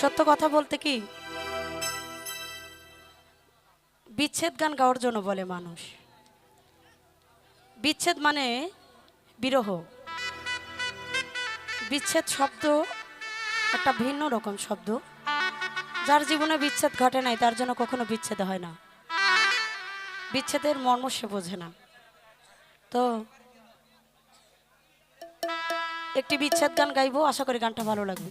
সত্য কথা বলতে কি? বিচ্ছেদ গান গাওয়ার জন্য বলে মানুষ। বিচ্ছেদ মানে বিরহ। বিচ্ছেদ শব্দ একটা ভিন্ন রকম শব্দ। যার জীবনে বিচ্ছেদ ঘটে নাই, তার জন্য কখনো বিচ্ছেদ হয় না। বিচ্ছেদের মর্ম সে বোঝে না। তো একটি বিচ্ছেদ গান গাইবো, আশা করি গানটা ভালো লাগবে।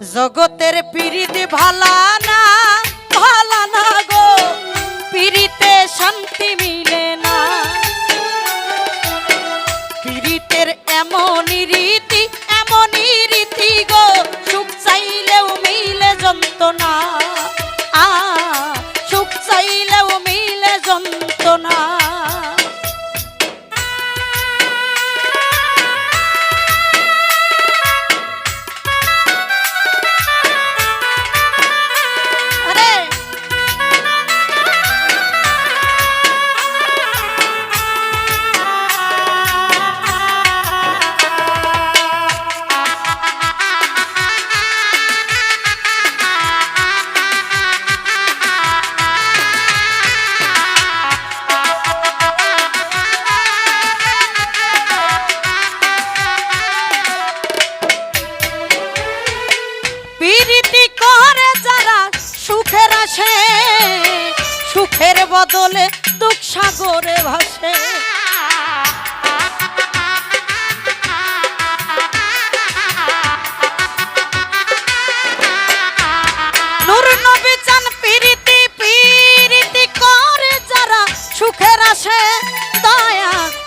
জগতের পিড়িতে ভালা না। বদলে দুঃখ সাগরে ভাসে।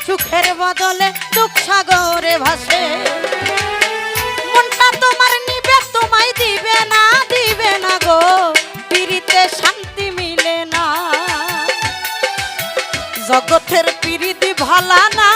সুখের বদলে দুঃখ সাগরে ভাসে। ভালা না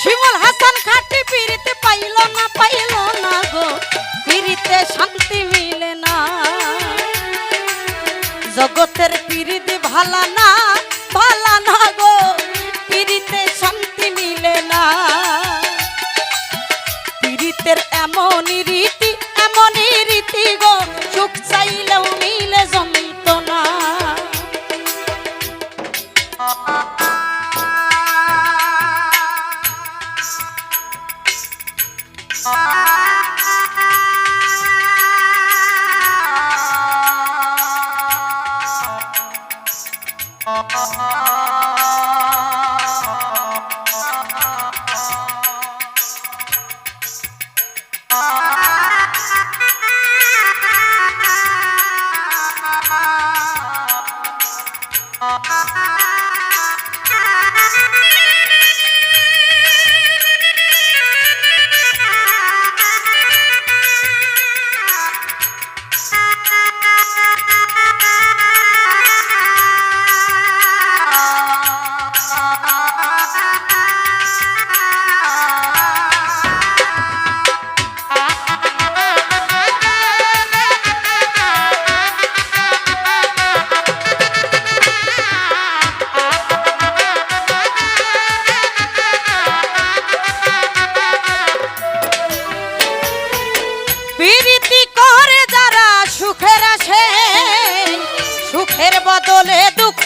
শিমুল হাসান খাটি পিড়িতে পাইল না পাইল না গো। পিড়িতে শান্তি মিলে না। জগতের পিড়িতে ভালা না Thank you.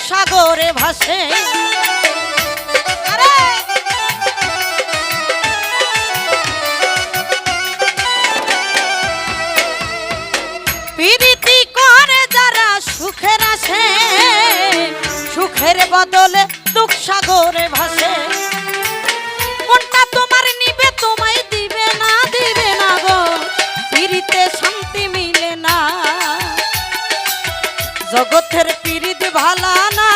সাগরে ভাসে। প্রীতি করে যারা সুখের আসে সুখের বদলে দুঃখ জগতের পিরিত ভালা না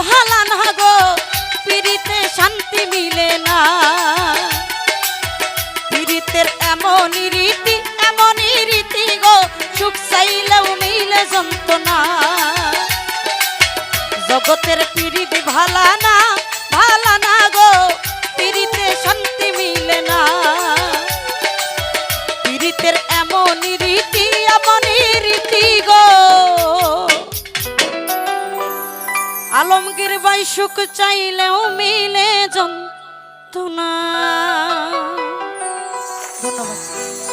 ভালা না গো, পীড়িতে শান্তি মিলে না। পিরিতের এমন রীতি এমন রীতি গো, সুখ চাইলেও মিলে না জগতের পিরিত ভালা না ভালা না আলমগীর বাই সুখ চাইলেও মিলে যন্ত্রণা। ধন্যবাদ।